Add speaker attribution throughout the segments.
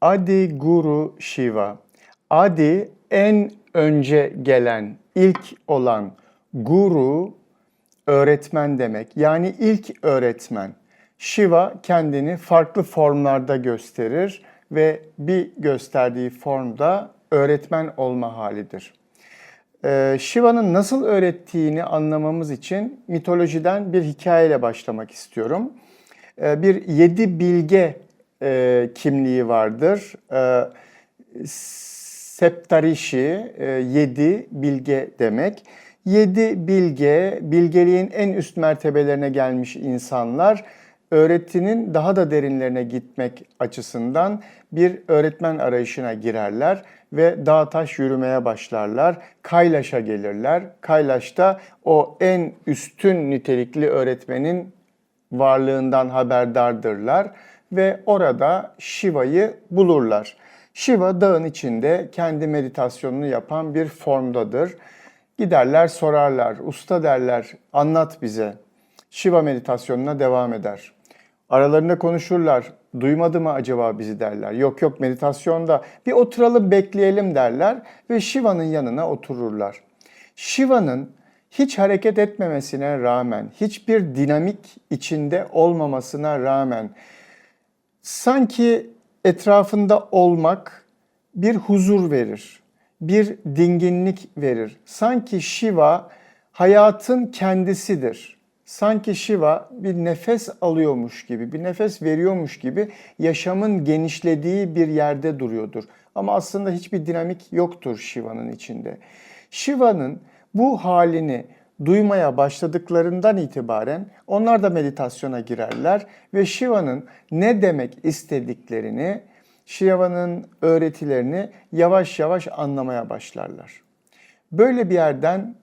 Speaker 1: Adi Guru Shiva. Adi en önce gelen, ilk olan. Guru öğretmen demek. Yani ilk öğretmen. Shiva kendini farklı formlarda gösterir ve bir gösterdiği formda öğretmen olma halidir. Ee, Shiva'nın nasıl öğrettiğini anlamamız için mitolojiden bir hikayeyle başlamak istiyorum. Ee, bir yedi bilge e, kimliği vardır. Ee, Septarishi, e, yedi bilge demek. Yedi bilge, bilgeliğin en üst mertebelerine gelmiş insanlar öğretinin daha da derinlerine gitmek açısından bir öğretmen arayışına girerler ve dağ taş yürümeye başlarlar. Kaylaş'a gelirler. Kaylaş'ta o en üstün nitelikli öğretmenin varlığından haberdardırlar ve orada Shiva'yı bulurlar. Shiva dağın içinde kendi meditasyonunu yapan bir formdadır. Giderler sorarlar, usta derler, anlat bize. Shiva meditasyonuna devam eder. Aralarında konuşurlar. Duymadı mı acaba bizi derler. Yok yok meditasyonda bir oturalım bekleyelim derler ve Shiva'nın yanına otururlar. Shiva'nın hiç hareket etmemesine rağmen, hiçbir dinamik içinde olmamasına rağmen sanki etrafında olmak bir huzur verir, bir dinginlik verir. Sanki Shiva hayatın kendisidir. Sanki Shiva bir nefes alıyormuş gibi, bir nefes veriyormuş gibi yaşamın genişlediği bir yerde duruyordur. Ama aslında hiçbir dinamik yoktur Shiva'nın içinde. Shiva'nın bu halini duymaya başladıklarından itibaren onlar da meditasyona girerler ve Shiva'nın ne demek istediklerini, Shiva'nın öğretilerini yavaş yavaş anlamaya başlarlar. Böyle bir yerden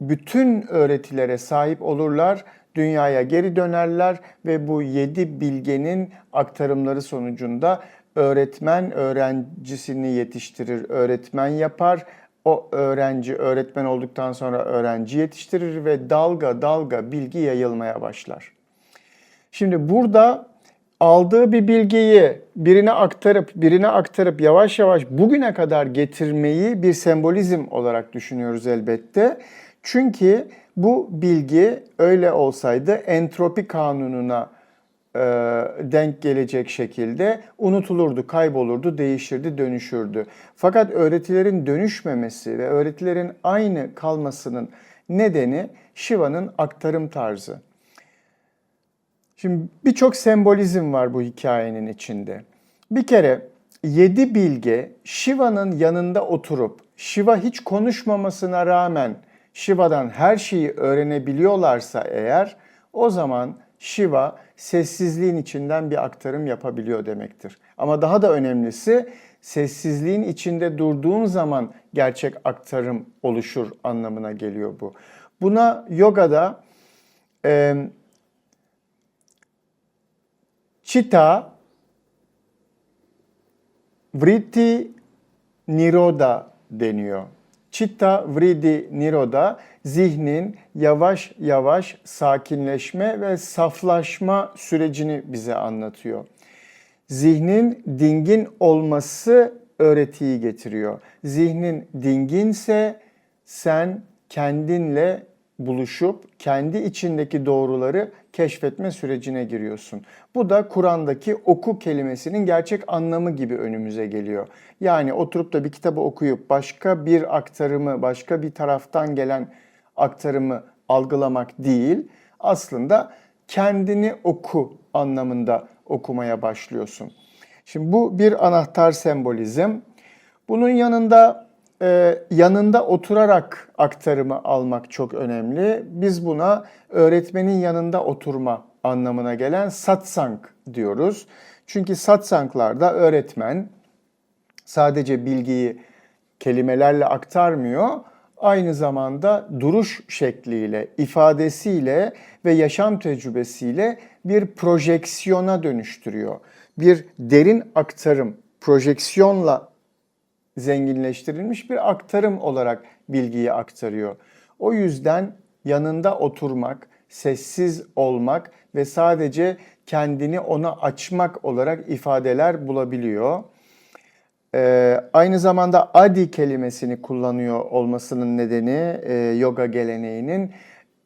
Speaker 1: bütün öğretilere sahip olurlar, dünyaya geri dönerler ve bu yedi bilgenin aktarımları sonucunda öğretmen öğrencisini yetiştirir, öğretmen yapar. O öğrenci öğretmen olduktan sonra öğrenci yetiştirir ve dalga dalga bilgi yayılmaya başlar. Şimdi burada aldığı bir bilgiyi birine aktarıp birine aktarıp yavaş yavaş bugüne kadar getirmeyi bir sembolizm olarak düşünüyoruz elbette. Çünkü bu bilgi öyle olsaydı entropi kanununa e, denk gelecek şekilde unutulurdu, kaybolurdu, değişirdi, dönüşürdü. Fakat öğretilerin dönüşmemesi ve öğretilerin aynı kalmasının nedeni Shiva'nın aktarım tarzı. Şimdi birçok sembolizm var bu hikayenin içinde. Bir kere yedi bilge Shiva'nın yanında oturup Shiva hiç konuşmamasına rağmen Shiva'dan her şeyi öğrenebiliyorlarsa eğer o zaman Shiva sessizliğin içinden bir aktarım yapabiliyor demektir. Ama daha da önemlisi sessizliğin içinde durduğun zaman gerçek aktarım oluşur anlamına geliyor bu. Buna yogada e, Chitta Vritti Niroda deniyor. Chitta Vritti Niroda zihnin yavaş yavaş sakinleşme ve saflaşma sürecini bize anlatıyor. Zihnin dingin olması öğretiyi getiriyor. Zihnin dinginse sen kendinle buluşup kendi içindeki doğruları keşfetme sürecine giriyorsun. Bu da Kur'an'daki oku kelimesinin gerçek anlamı gibi önümüze geliyor. Yani oturup da bir kitabı okuyup başka bir aktarımı, başka bir taraftan gelen aktarımı algılamak değil, aslında kendini oku anlamında okumaya başlıyorsun. Şimdi bu bir anahtar sembolizm. Bunun yanında e, yanında oturarak aktarımı almak çok önemli. Biz buna öğretmenin yanında oturma anlamına gelen satsang diyoruz. Çünkü satsanglarda öğretmen sadece bilgiyi kelimelerle aktarmıyor, aynı zamanda duruş şekliyle, ifadesiyle ve yaşam tecrübesiyle bir projeksiyona dönüştürüyor. Bir derin aktarım, projeksiyonla zenginleştirilmiş bir aktarım olarak bilgiyi aktarıyor. O yüzden yanında oturmak, sessiz olmak ve sadece kendini ona açmak olarak ifadeler bulabiliyor. Ee, aynı zamanda adi kelimesini kullanıyor olmasının nedeni e, yoga geleneğinin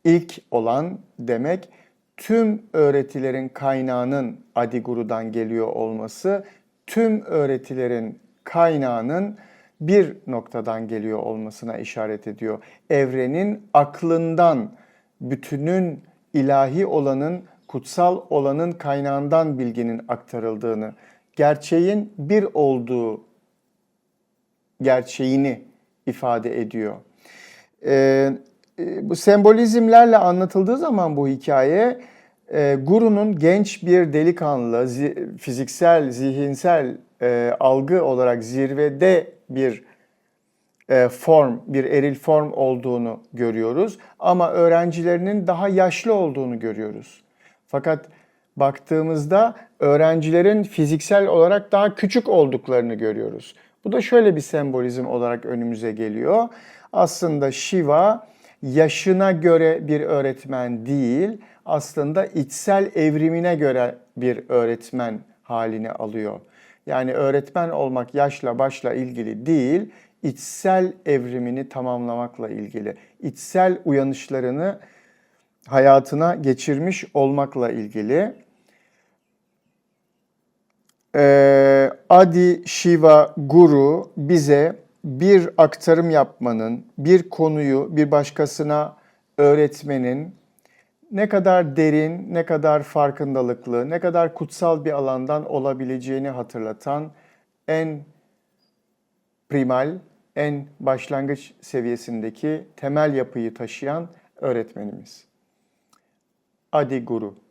Speaker 1: ilk olan demek. Tüm öğretilerin kaynağının adi gurudan geliyor olması, tüm öğretilerin kaynağının bir noktadan geliyor olmasına işaret ediyor. Evrenin aklından, bütünün ilahi olanın, kutsal olanın kaynağından bilginin aktarıldığını, gerçeğin bir olduğu gerçeğini ifade ediyor. Ee, e, bu sembolizmlerle anlatıldığı zaman bu hikaye e, Guru'nun genç bir delikanlı, zi- fiziksel, zihinsel e, algı olarak zirvede bir e, form, bir eril form olduğunu görüyoruz. Ama öğrencilerinin daha yaşlı olduğunu görüyoruz. Fakat baktığımızda öğrencilerin fiziksel olarak daha küçük olduklarını görüyoruz. Bu da şöyle bir sembolizm olarak önümüze geliyor. Aslında Shiva yaşına göre bir öğretmen değil, aslında içsel evrimine göre bir öğretmen halini alıyor. Yani öğretmen olmak yaşla başla ilgili değil, içsel evrimini tamamlamakla ilgili. İçsel uyanışlarını hayatına geçirmiş olmakla ilgili. Ee, Adi Shiva Guru bize bir aktarım yapmanın, bir konuyu bir başkasına öğretmenin ne kadar derin, ne kadar farkındalıklı, ne kadar kutsal bir alandan olabileceğini hatırlatan en primal, en başlangıç seviyesindeki temel yapıyı taşıyan öğretmenimiz. Adi Guru.